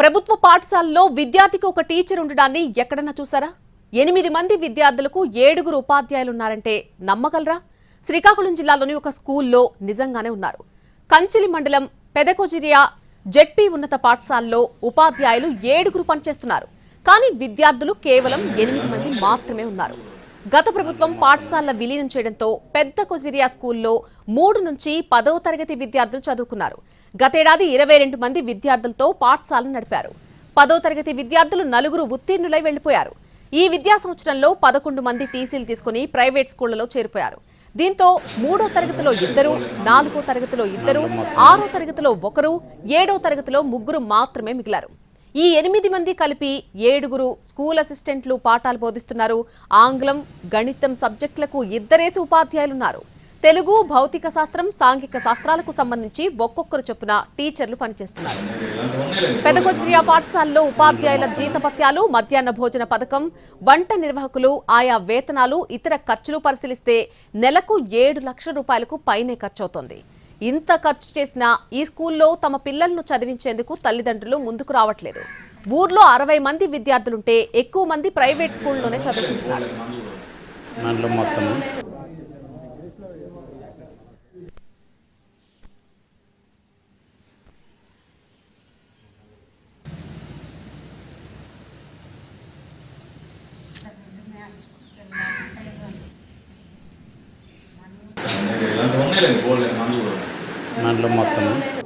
ప్రభుత్వ పాఠశాలలో విద్యార్థికి ఒక టీచర్ ఉండడాన్ని ఎక్కడన్నా చూసారా? ఎనిమిది మంది విద్యార్థులకు ఏడుగురు ఉపాధ్యాయులు ఉన్నారంటే నమ్మగలరా? శ్రీకాకుళం జిల్లాలోని ఒక స్కూల్లో నిజంగానే ఉన్నారు. కంచిలి మండలం పెదకొజిరియా జెడ్పీ ఉన్నత పాఠశాలలో ఉపాధ్యాయులు ఏడుగురు పనిచేస్తున్నారు. కానీ విద్యార్థులు కేవలం ఎనిమిది మంది మాత్రమే ఉన్నారు. గత ప్రభుత్వం పాఠశాల విలీనం చేయడంతో పెద్ద కొజిరియా స్కూల్లో మూడు నుంచి పదవ తరగతి విద్యార్థులు చదువుకున్నారు. గతేడాది ఇరవై రెండు మంది విద్యార్థులతో పాఠశాలను నడిపారు. పదో తరగతి విద్యార్థులు నలుగురు ఉత్తీర్ణులై వెళ్ళిపోయారు ఈ విద్యా సంవత్సరంలో పదకొండు మంది టీసీలు తీసుకుని ప్రైవేట్ స్కూళ్ళలో చేరిపోయారు. దీంతో మూడో తరగతిలో ఇద్దరు నాలుగో తరగతిలో ఇద్దరు ఆరో తరగతిలో ఒకరు ఏడో తరగతిలో ముగ్గురు మాత్రమే మిగిలారు. ఈ ఎనిమిది మంది కలిపి ఏడుగురు స్కూల్ అసిస్టెంట్లు పాఠాలు బోధిస్తున్నారు. ఆంగ్లం గణితం సబ్జెక్టులకు ఇద్దరేసి ఉపాధ్యాయులున్నారు. తెలుగు భౌతిక శాస్త్రం సాంఘిక శాస్త్రాలకు సంబంధించి ఒక్కొక్కరు చొప్పున టీచర్లు పనిచేస్తున్నారు. పెదగొజిరియా పాఠశాలలో ఉపాధ్యాయుల జీతపత్యాలు మధ్యాహ్న భోజన పథకం వంట నిర్వాహకులు ఆయా వేతనాలు ఇతర ఖర్చులు పరిశీలిస్తే నెలకు ఏడు లక్షల రూపాయలకు పైనే ఖర్చవుతోంది. ఇంత ఖర్చు చేసినా ఈ స్కూల్లో తమ పిల్లలను చదివించేందుకు తల్లిదండ్రులు ముందుకు రావట్లేదు. ఊర్లో అరవై మంది విద్యార్థులుంటే ఎక్కువ మంది ప్రైవేట్ స్కూల్లోనే చదువుకుంటున్నారు. நல்ல மொத்தம்.